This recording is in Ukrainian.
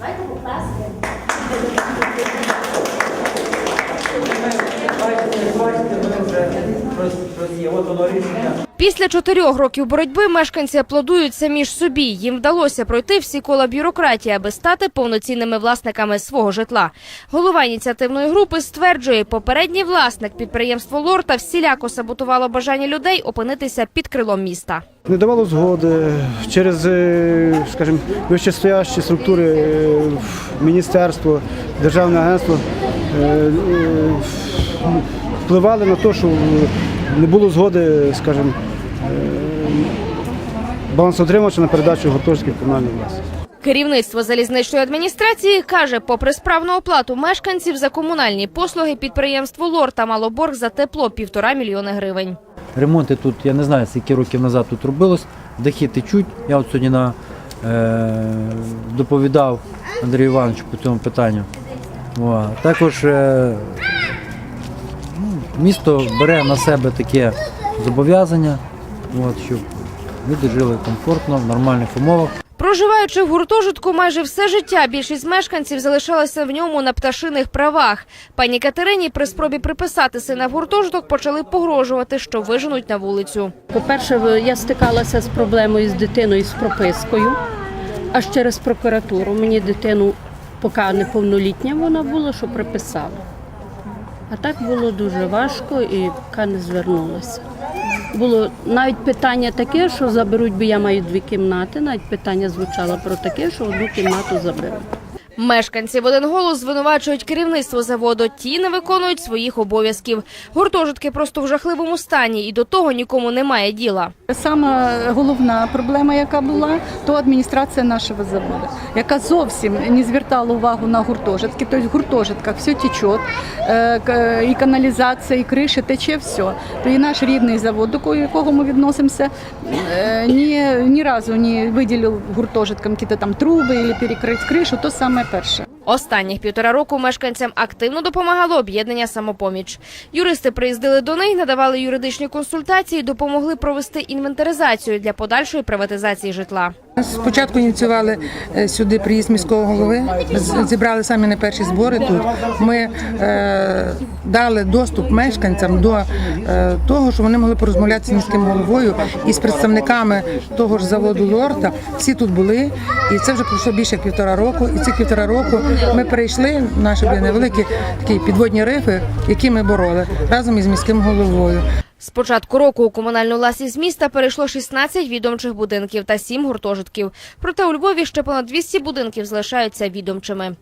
Давайте попласки. Бачите, бачите, ми вже щось є. От воно рішення. Після чотирьох років боротьби мешканці аплодують самі ж собі. Їм вдалося пройти всі кола бюрократії, аби стати повноцінними власниками свого житла. Голова ініціативної групи стверджує, попередній власник підприємство Лорта всіляко саботувало бажання людей опинитися під крилом міста. Не давало згоди через, е, скажімо, вищестоящі структури, е, міністерство, державне агентство е, впливали на те, що не було згоди, скажімо, балансоутримувача на передачу гуртожитків комунальної власності. Керівництво залізничної адміністрації каже, попри справну оплату мешканців за комунальні послуги, підприємство Лорта мало борг за тепло півтора мільйони гривень. Ремонти тут, я не знаю, скільки років назад тут робилось, дахи течуть. Я от сьогодні на, е, доповідав Андрію Івановичу по цьому питанню. О, також е, ну, місто бере на себе таке зобов'язання, от, щоб люди жили комфортно, в нормальних умовах. Проживаючи в гуртожитку майже все життя, більшість мешканців залишалася в ньому на пташиних правах. Пані Катерині при спробі приписати сина в гуртожиток почали погрожувати, що виженуть на вулицю. По-перше, я стикалася з проблемою з дитиною з пропискою, аж через прокуратуру. Мені дитину, поки неповнолітня вона була, що приписала. А так було дуже важко і поки не звернулася. Було навіть питання таке, що заберуть, бо я маю дві кімнати. Навіть питання звучало про таке, що одну кімнату заберуть. Мешканці в один голос звинувачують керівництво заводу. Ті не виконують своїх обов'язків. Гуртожитки просто в жахливому стані, і до того нікому немає діла. Сама головна проблема, яка була, то адміністрація нашого заводу, яка зовсім не звертала увагу на гуртожитки. Тобто в гуртожитках все тече, е, і каналізація, і криші тече все. То і наш рідний завод, до якого ми відносимося, е, ні, ні разу не виділив гуртожиткам якісь там труби або перекрити кришу, то саме перше. Останніх півтора року мешканцям активно допомагало об'єднання самопоміч. Юристи приїздили до них, надавали юридичні консультації, допомогли провести інвентаризацію для подальшої приватизації житла. Спочатку ініціювали е, сюди приїзд міського голови, зібрали самі не перші збори тут. Ми е, дали доступ мешканцям до е, того, що вони могли порозмовляти з міським головою і з представниками того ж заводу Лорта. Всі тут були, і це вже пройшло більше півтора року. І ці півтора року ми перейшли наші невеликі такі підводні рифи, які ми бороли разом із міським головою. З початку року у комунальну власність міста перейшло 16 відомчих будинків та 7 гуртожитків. Проте у Львові ще понад 200 будинків залишаються відомчими.